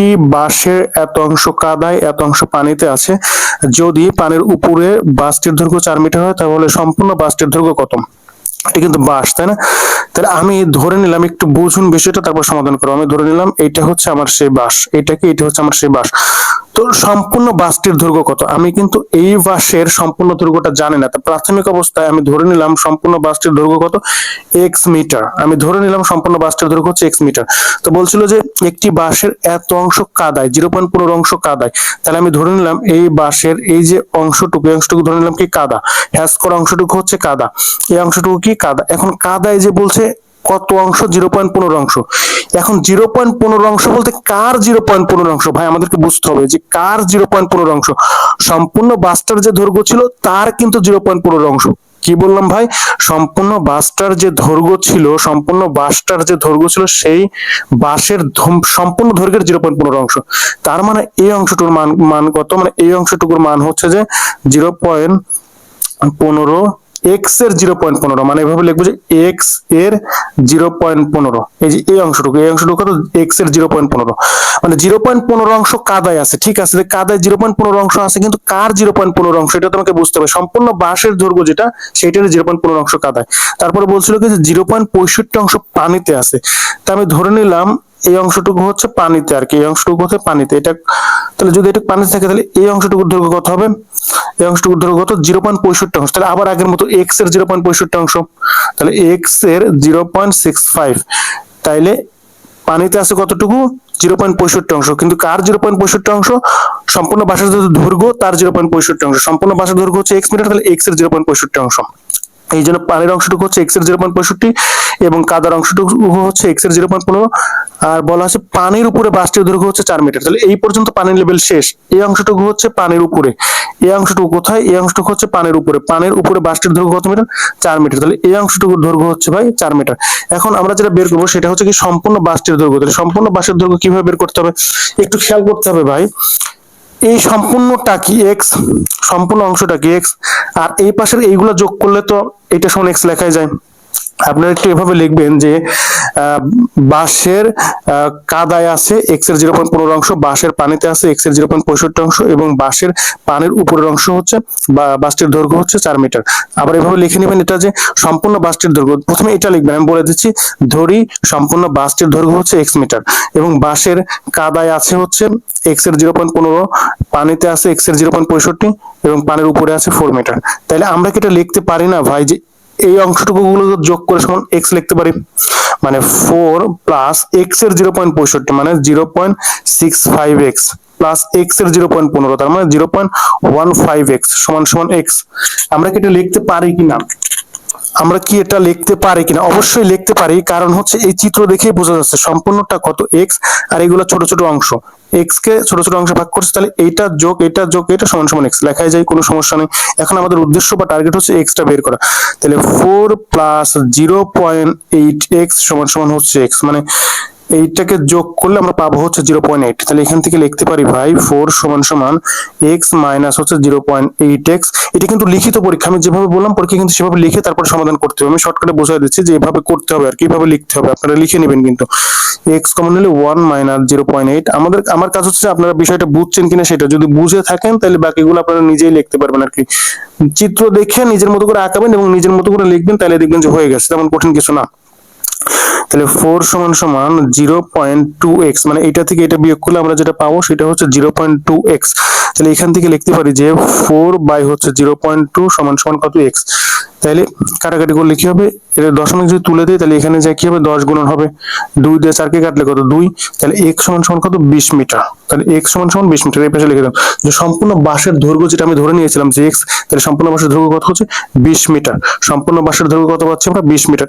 একটি বাঁশের এত অংশ কাদায়, এত অংশ পানিতে আছে। যদি পানির উপরে বাসটির দৈর্ঘ্য চার মিটার হয়, তাহলে সম্পূর্ণ বাসটির দৈর্ঘ্য কত? এটা কিন্তু বাঁশ, তাই না? তাহলে আমি ধরে নিলাম, একটু বুঝুন বিষয়টা, তারপর সমাধান করো আমি ধরে নিলাম এটা হচ্ছে আমার সেই বাস এটা কি? এটা হচ্ছে আমার সেই বাস তো সম্পূর্ণ বাসটির দৈর্ঘ্য কত? আমি কিন্তু এই বাসের সম্পূর্ণ দৈর্ঘ্যটা জানি না। তা প্রাথমিক অবস্থায় আমি ধরে নিলাম সম্পূর্ণ বাসটির দৈর্ঘ্য কত? এক্স মিটার আমি ধরে নিলাম সম্পূর্ণ বাসটির দৈর্ঘ্য হচ্ছে এক্স মিটার তো বলছিল যে একটি বাসের এত অংশ কাদায়, জিরো পয়েন্ট পনেরো অংশ কাদায়, তাহলে আমি ধরে নিলাম এই বাসের এই যে অংশটুকু অংশটুকু ধরে নিলাম কি কাদা? হ্যাস করা অংশটুকু হচ্ছে কাদা। এই অংশটুকু কি কাদা? এখন কাদায় যে বলছে কত অংশ? জিরো পয়েন্ট পনেরো অংশ। এখন জিরো পয়েন্ট পনেরো অংশ বলতে কার জিরো পয়েন্ট পনেরো অংশ? ভাই, আমাদেরকে বুঝতে হবে যে কার জিরো পয়েন্ট পনেরো অংশ। সম্পূর্ণ বাসটার যে দৈর্ঘ্য ছিল, তার কিন্তু জিরো পয়েন্ট পনেরো অংশ। কি বললাম ভাই? সম্পূর্ণ বাসটার যে দৈর্ঘ্য ছিল, সম্পূর্ণ বাসটার যে দৈর্ঘ্য ছিল, সেই বাসের সম্পূর্ণ দৈর্ঘ্যের জিরো পয়েন্ট পনেরো অংশ। তার মানে এই অংশটুকুর মান মান কত? মানে এই অংশটুকুর মান হচ্ছে যে জিরো পয়েন্ট পনেরো এক্সের জিরো পয়েন্ট পনেরো মানে এভাবে লিখব যে এক্সের জিরো পয়েন্ট পনেরো। এই যে এই অংশটুকু এই অংশটুকু কত? এক্সের জিরো পয়েন্ট পনেরো। মানে জিরো পয়েন্ট পনেরো অংশ কাদায় আছে, ঠিক আছে? কাদায় জিরো পয়েন্ট পনেরো অংশ আছে, কিন্তু কার জিরো পয়েন্ট পনেরো অংশ? এটা তোমাকে বুঝতে হবে। সম্পূর্ণ বাঁশের দৈর্ঘ্য যেটা সেটার জিরো পয়েন্ট পনেরো অংশ কাদায়। তারপরে বলছিল কি জিরো পয়েন্ট পঁয়ষট্টি অংশ পানিতে আছে। তা আমি ধরে নিলাম এই অংশটুকু হচ্ছে পানিতে আর কি, এই অংশটুকু হচ্ছে পানিতে। এটা তাহলে যদি এটা পানিতে থাকে তাহলে এই অংশটুকুর দৈর্ঘ্য কত হবে? এই অংশটুকুর দৈর্ঘ্য কত? জিরো পয়েন্ট পঁয়ষট্টি অংশ। তাহলে আবার আগের মতো এক্সের জিরো পয়েন্ট পঁয়ষট্টি অংশ। তাহলে এক্সের জিরো পয়েন্ট সিক্স ফাইভ তাইলে পানিতে আছে কতটুকু? জিরো পয়েন্ট পঁয়ষট্টি অংশ। কিন্তু কার জিরো পয়েন্ট পঁয়ষট্টি অংশ? সম্পূর্ণ বাসার দৈর্ঘ্য, তার জিরো পয়েন্ট পঁয়ষট্টি অংশ। সম্পূর্ণ বাসার দৈর্ঘ্য হচ্ছে এক্স মিটার, তাহলে এক্সের জিরো পয়েন্ট পঁয়ষট্টি অংশ। এই জন্য পানির অংশটুকু হচ্ছে এক্সের জিরো পয়েন্ট পঁয়ষট্টি এবং কাদার অংশটুকু হচ্ছে এক্সের জিরো পয়েন্ট পনেরো আর বলা আছে পানির উপরে বাসটির দৈর্ঘ্য হচ্ছে চার মিটার। তাহলে এই পর্যন্ত পানির লেভেল শেষ। এই অংশটুকু হচ্ছে পানির উপরে। এই অংশটুকু কোথায়? এই অংশটুকু হচ্ছে পানির উপরে। পানির উপরে বাসটির দৈর্ঘ্য কত মিটার? চার মিটার। তাহলে এই অংশটুকুর দৈর্ঘ্য হচ্ছে ভাই চার মিটার। এখন আমরা যেটা বের করব সেটা হচ্ছে কি সম্পূর্ণ বাসটির দৈর্ঘ্য। তাহলে সম্পূর্ণ বাসের দৈর্ঘ্য কীভাবে বের করতে হবে? একটু খেয়াল করতে হবে ভাই। এই সম্পূর্ণটা কি এক্স সম্পূর্ণ অংশটা কি এক্স আর এই পাশের এইগুলো যোগ করলে তো এটা সমান এক্স লেখাই যায়। আপনারা একটু এভাবে লিখবেন যে বাঁশের কাদায় আছে এক্সের জিরো পয়েন্ট পনেরো অংশ, বাঁশের পানিতে আছে এক্সের জিরো পয়েন্ট পঁয়ষট্টি অংশ এবং বাঁশের পানির উপরের অংশ হচ্ছে বাসটির দৈর্ঘ্য হচ্ছে চার মিটার। আবার এভাবে লিখে নেবেন এটা যে, সম্পূর্ণ বাসটির দৈর্ঘ্য। প্রথমে এটা লিখবেন, আমি বলে দিচ্ছি, ধরি সম্পূর্ণ বাসটির দৈর্ঘ্য হচ্ছে এক্স মিটার এবং বাঁশের কাদায় আছে হচ্ছে এক্সের জিরো পয়েন্ট পনেরো, পানিতে আছে এক্সের জিরো পয়েন্ট পঁয়ষট্টি এবং পানির উপরে আছে ফোর মিটার। তাহলে আমরা কি এটা লিখতে পারি না ভাই যে এই অংশটুকুগুলো যোগ করে সমান এক্স লিখতে পারি মানে ফোর প্লাস এক্সের জিরো পয়েন্ট পঁয়ষট্টি মানে zero point six five X plus এক্সের জিরো পয়েন্ট পনেরো, তার মানে zero point one five X সমান সমান এক্স আমরা কি এটা লিখতে পারি কিনা? আমরা কি এটা লিখতে পারি কিনা? অবশ্যই লিখতে পারি, কারণ হচ্ছে এই চিত্র দেখেই বোঝা যাচ্ছে সম্পূর্ণটা কত এক্স আর এগুলো ছোট ছোট অংশ। এক্স কে ছোট ছোট অংশে ভাগ করছে, তাহলে এইটা যোগ, এটা যোগ, এটা সমান সমান এক্স লেখাই যায়, কোনো সমস্যা নেই। এখন আমাদের উদ্দেশ্য বা টার্গেট হচ্ছে এক্সটা বের করা। তাহলে four plus zero point eight X সমান সমান হচ্ছে এক্স মানে এইটাকে যোগ করলে আমরা পাবো হচ্ছে জিরো পয়েন্ট এইট। তাহলে এখান থেকে লিখতে পারি ভাই, ফোর সমান সমান এক্স মাইনাস হচ্ছে জিরো পয়েন্ট এইট এক্স। এটা কিন্তু লিখিত পরীক্ষা, আমি যেভাবে বললাম, পরীক্ষা কিন্তু সেভাবে লিখে তারপর সমাধান করতে হবে। আমি শর্টকাটে বোঝাই দিচ্ছি যে এভাবে করতে হবে আর কীভাবে লিখতে হবে। আপনারা লিখে নেবেন কিন্তু। এক্স কমন নিলে one minus zero point eight. আমাদের, আমার কাজ হচ্ছে আপনারা বিষয়টা বুঝছেন কিনা সেটা যদি বুঝে থাকেন, তাহলে বাকিগুলো আপনারা নিজেই লিখতে পারবেন আর কি। চিত্র দেখে নিজের মতো করে আঁকাবেন এবং নিজের মতো করে লিখবেন, তাহলে দেখবেন যে হয়ে গেছে, তেমন কঠিন কিছু না। তাহলে ফোর সমান সমান জিরো পয়েন্ট টু এক্স মানে এটা থেকে এটা বিয়োগ করলে আমরা যেটা পাবো সেটা হচ্ছে জিরো পয়েন্ট টু এক্স তাহলে এখান থেকে লিখতে পারি যে ফোর বাই হচ্ছে জিরো পয়েন্ট টু সমান সমান কত এক্স তাহলে কাটাকাটি করলে কি হবে? এটা দশমিক যদি তুলে দিই, তাহলে এখানে যা কি হবে? দশ গুণন হবে। দুই দিয়ে চারকে কাটলে কত? দুই। তাহলে এক্স সমান সমান কত? বিশ মিটার। তাহলে এক্স সমান সমান বিশ মিটার। এই পাশে লিখে দাও। যে সম্পূর্ণ বাঁশের দৈর্ঘ্য যেটা আমি ধরে নিয়েছিলাম, যে এক্স তাহলে সম্পূর্ণ বাঁশের দৈর্ঘ্য কত হচ্ছে? বিশ মিটার। সম্পূর্ণ বাঁশের দৈর্ঘ্য কত পাচ্ছি আমরা? বিশ মিটার।